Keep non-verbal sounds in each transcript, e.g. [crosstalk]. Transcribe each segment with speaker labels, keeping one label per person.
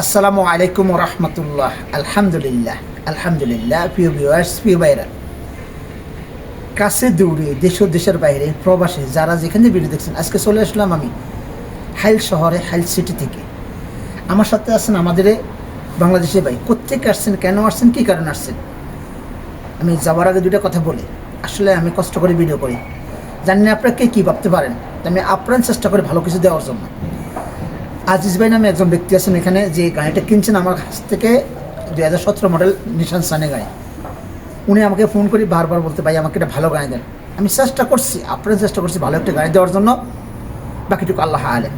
Speaker 1: আসসালামু আলাইকুম রহমতুল্লাহ আলহামদুলিল্লাহ আলহামদুলিল্লাহ প্রিয় ভিউয়ার্স প্রিয় কাছে দৌড়ে দেশ দেশের বাইরে প্রবাসী যারা যেখানে ভিডিও দেখছেন, আজকে চলে আসলাম আমি হাইল শহরে, হাইল সিটি থেকে। আমার সাথে আছেন আমাদের বাংলাদেশে ভাই। কোথেকে আসছেন, কেন আসছেন, কী কারণে আসছেন? আমি যাওয়ার আগে দুটো কথা বলি। আসলে আমি কষ্ট করে ভিডিও করি। জানি না আপনারা কে কী ভাবতে পারেন। আমি আপ্রাণ চেষ্টা করি ভালো কিছু দেওয়ার জন্য। আজিজ ভাই নামে একজন ব্যক্তি আছেন এখানে, যে গাড়িটা কিনছেন আমার কাছ থেকে দুই হাজার সতেরো মডেল নিশান সানে গাড়ি। উনি আমাকে ফোন করি বারবার বলতে ভাই, আমাকে একটা ভালো গাড়ি দেন। আমি চেষ্টা করছি আপনার চেষ্টা করছি ভালো একটা গাড়ি দেওয়ার জন্য। বাকিটুকু আল্লাহ আলেন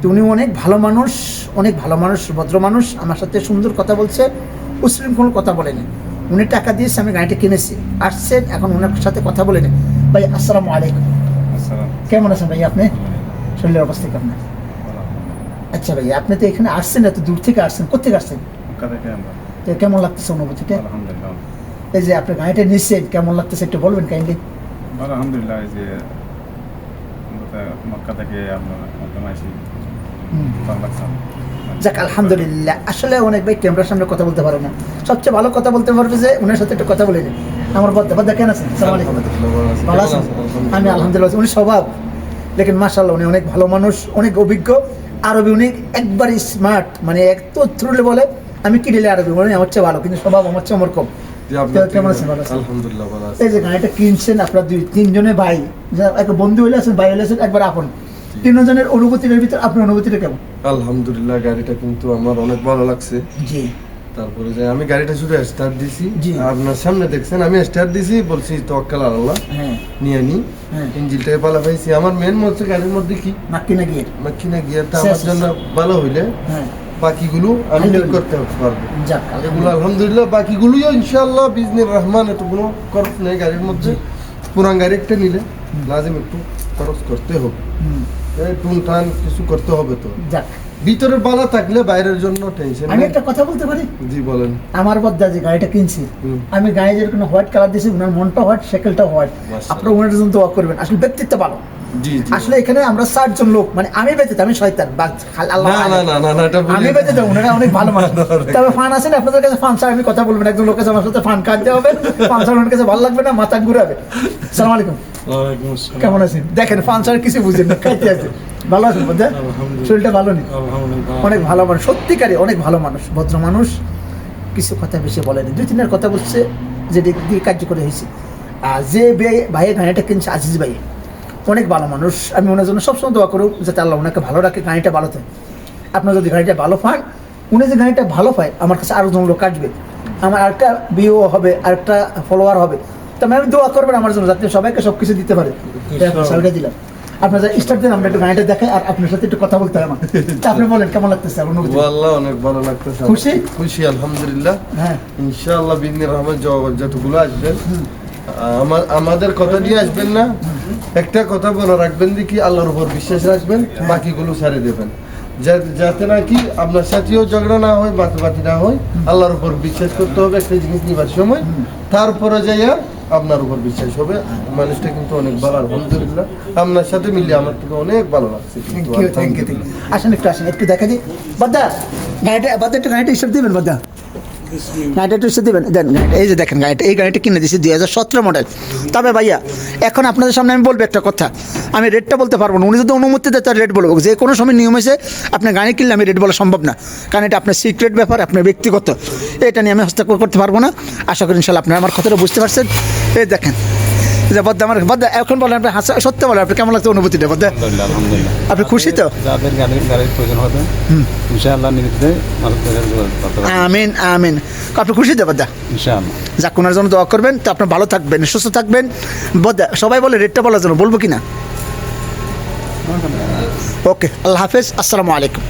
Speaker 1: তো উনি অনেক ভালো মানুষ, অনেক ভালো মানুষ, ভদ্র মানুষ, আমার সাথে সুন্দর কথা বলছে, উশৃঙ্খল কথা বলেনি। উনি টাকা দিয়েছে, আমি গাড়িটা কিনেছি। আসছেন, এখন ওনার সাথে কথা বলেনি। ভাই, আসসালামু আলাইকুম। কেমন আছেন ভাই আপনি? শরীরের অবস্থা কেমন? আচ্ছা ভাই আপনি তো এখানে আসছেন এত দূর থেকে আসছেন কোথেকে আসছেন? তো কেমন লাগতেছে অনুভূতিটা? এই যে আপনি গাড়িটা নিচ্ছেন কেমন লাগতেছে একটু বলবেন কাইন্ডলি
Speaker 2: আলহামদুলিল্লাহ এই যে মক্কা থেকে আপনার।
Speaker 1: যাক আলহামদুলিল্লাহ। আসলে অনেক ভাই ক্যামেরার সামনে কথা বলতে পারে না। সবচেয়ে ভালো কথা বলতে পারবে যে ওনার সাথে একটু কথা বলে নিন। আমার বদ্দা বদ্দা কেন আছেন? আলাইকুম। ভালো আছেন? আমি আলহামদুলিল্লাহ উনি স্বভাব। লেকিন মাশাল্লাহ উনি অনেক ভালো মানুষ অনেক অভিজ্ঞ। আরবি উনি একবারই স্মার্ট মানে এত থ্রুলে বলে আমি কি দিলে আরবি উনি আমার চেয়ে ভালো কিন্তু স্বভাব আমার চেয়ে আমার কম। তো এই যে গাড়িটা কিনছেন আপনার দুই তিনজনে ভাই। যা এক বন্ধু হইলে আছেন ভাই হইলে আছেন একবার আপন। তিনজনের অনুভূতির ভিতরে আপনার অনুভূতিটা কেমন?
Speaker 3: আলহামদুলিল্লাহ গাড়িটা কিন্তু আমার অনেক ভালো লাগছে।
Speaker 1: জি।
Speaker 3: তারপরে যে আমি গাড়িটা শুধু স্টার্ট দিছি।
Speaker 1: জি।
Speaker 3: আপনার সামনে দেখছেন আমি স্টার্ট দিছি বলছি তক্কাল আল্লাহ
Speaker 1: হ্যাঁ।
Speaker 3: নিয়ে নি।
Speaker 1: হ্যাঁ।
Speaker 3: ইঞ্জিনটাকে পালা পাইছি আমার মেন হচ্ছে গাড়ির মধ্যে কি?
Speaker 1: নাকি না গিয়ে
Speaker 3: মাকিনা গিয়ারটা আমার জন্য ভালো হইলে
Speaker 1: হ্যাঁ।
Speaker 3: বাকিগুলো আমি ঠিক করতে পারব।
Speaker 1: যাক
Speaker 3: এগুলো আলহামদুলিল্লাহ বাকিগুলোও ইনশাআল্লাহ বিজনেস রহমান একটু কোনো খরচ নেই গাড়ির মধ্যে। পুরান গাড়ি একটা নিলে লাজিম একটু খরচ করতে হবে এই কিছু করতে হবে তো।
Speaker 1: যাক।
Speaker 3: ভিতরের বালা থাকলে বাইরের জন্য টেনশন
Speaker 1: আমি একটা কথা বলতে পারি?
Speaker 3: জি বলেন।
Speaker 1: আমার বদ্দা যে গাড়িটা কিনছি। আমি গাড়ি যেরকম হোয়াইট কালার দিয়েছি ওনার মনটা হোয়াইট সাইকেলটা হোয়াইট। আপনার ওনার জন্য দোয়া করবেন। আসলে ব্যক্তিত্ব ভালো। আসলে এখানে আমরা ষাটজন লোক মানে আমি ব্যতীত আমি শয়তান আমি বেঁচে ওনারা অনেক ভালো মানুষ। [laughs] তবে ফান আছে না আপনাদের কাছে ফান ছাড়া আমি কথা বলবেন একজন লোকের আমার সাথে ফান কাটতে হবে ফান ছাড়া ওনার কাছে ভালো লাগবে না মাথা ঘুরাবে। সালাম আলাইকুম। কেমন আছেন? দেখেন ফান ছাড়া কিছু বুঝেন না খাইতে আছে। ভালো আছেন শরীরটা ভালো নেই? অনেক ভালো মানুষ সত্যিকারে অনেক ভালো মানুষ ভদ্র মানুষ। কিছু কথা বেশি বলেনি। দুই তিনের কথা বলছে যে দিয়ে কার্যকরী হয়েছে। আর যে ভাই- ভাইয়ের গাড়িটা কিনছে আজিজ ভাই। অনেক ভালো মানুষ। আমি ওনার জন্য সবসময় দোয়া করব যাতে আল্লাহ ওনাকে ভালো রাখে গাড়িটা ভালো থাকে। আপনার যদি গাড়িটা ভালো পান উনি যে গাড়িটা ভালো পায় আমার কাছে আরও জন লোক কাটবে আমার আরেকটা বিও হবে আরেকটা ফলোয়ার হবে। তো আমি দোয়া করবেন আমার জন্য যাতে সবাইকে সব কিছু দিতে পারে। সালটা দিলাম। আপনার যা স্টার্ট দিন আমরা একটু গাড়িটা দেখাই আর আপনার সাথে একটু কথা বলতে হবে আমার। আপনি বলেন কেমন লাগতেছে
Speaker 3: আল্লাহ অনেক ভালো লাগতেছে।
Speaker 1: খুশি?
Speaker 3: খুশি আলহামদুলিল্লাহ।
Speaker 1: হ্যাঁ।
Speaker 3: ইনশাআল্লাহ বিজনেস রহমান য- যতগুলো আসবেন আমার আমাদের কথা দিয়ে আসবেন না? একটা কথা বলে রাখবেন যে কি আল্লাহর উপর বিশ্বাস রাখবেন, বাকিগুলো ছাড়ে দেবেন। যাতে নাকি আপনার সাথেও ঝগড়া না হয় বাতি না হয়, আল্লাহর উপর বিশ্বাস করতে হবে, একটা জিনিস নিবার সময়। তারপরে যাইয়া আপনার উপর বিশ্বাস হবে। মানুষটা কিন্তু অনেক ভালো, আলহামদুলিল্লাহ। আপনার সাথে মিলিয়ে আমার থেকে অনেক ভালো লাগছে
Speaker 1: আসেন, একটু আসেন, একটু দেখা দিই বাদ্দা বাদ্দা, একটু গাড়িটা হিসাব দিবেন, বাদ্দা। এই যে দেখেন গাড়িটা, এই গাড়িটা কিনে দিয়েছি হাজার সতেরো তবে ভাইয়া, এখন আপনাদের সামনে আমি বলব একটা কথা। আমি রেটটা বলতে পারব না, উনি যদি অনুমতি দেয়, তার রেট বলব। যে কোনো সময় নিয়ম এসে আপনার গাড়ি কিনলে আমি রেট বলা সম্ভব না। কারণ এটা আপনার সিক্রেট ব্যাপার, আপনার ব্যক্তিগত। এটা নিয়ে আমি হস্তক্ষেপ করতে পারব না। আশা করি ইনশাল্লাহ আপনার আমার কথাটা বুঝতে পারছেন। এই দেখেন যে বদ্দা আমার বদ্দা এখন বলেন আপনি হাসা সত্যি বলেন আপনি কেমন লাগছে অনুভূতিটা বদ্দা? আপনি খুশি তো?
Speaker 4: যাদের গাড়ির প্রয়োজন হবে ইনশাআল্লাহ নির্দিতে
Speaker 1: আমিন আমিন। আপনি খুশি তো বদ্দা?
Speaker 4: ইনশাআল্লাহ।
Speaker 1: যাক ওনার জন্য দোয়া করবেন তো আপনার ভালো থাকবেন সুস্থ থাকবেন। বদ্দা সবাই বলে রেটটা বলার জন্য বলব কি না ওকে আল্লাহ হাফেজ আসসালামু আলাইকুম।